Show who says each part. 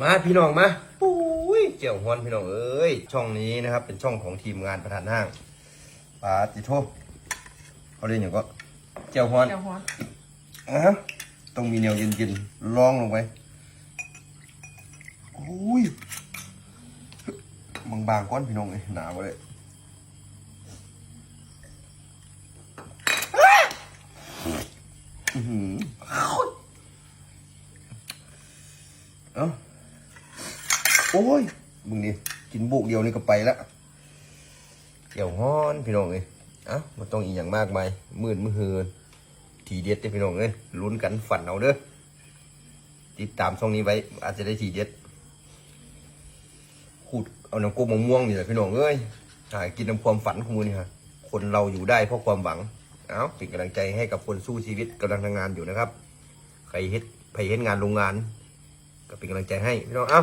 Speaker 1: มาพี่น้องมาปุ้ยเจียวฮอนพี่น้องเอ้ยช่องนี้นะครับ เป็นช่องของทีมงานประธานห้างปาติโทเขาเรียกอย่างก็เจียวฮอน
Speaker 2: เดี๋ยวหัว
Speaker 1: อะฮะต้องมีแนวเย็นๆลองลงไปโอ้ยบางๆก้อนพี่น้องเลยหนาวเลยอื้อหือเอ้า โอ้ย มึงนี่กินบุกเดียวนี่ก็ไปละเกี่ยวฮ้อนพี่น้องเลยอ้ามันต้องอีกอย่างมากมายมืดมือเฮือนทีเด็ดเด้พี่น้องเอ้ยลุ้นกันฝันเอาเด้อติดตามช่องนี้ไว้ อาจจะได้ทีเด็ดขูดเอาน้ำกุ้งมะม่วงนี่แหละพี่น้องเอ้ยหากินน้ำความฝันของมึงนี่ฮะคนเราอยู่ได้เพราะความหวังเอาเป็นกำลังใจให้กับคนสู้ชีวิตกำลังทำงานอยู่นะครับ ใครเฮ็ดใครเฮ็ดงานโรงงาน ก็เป็นกำลังใจให้พี่น้องเอ้า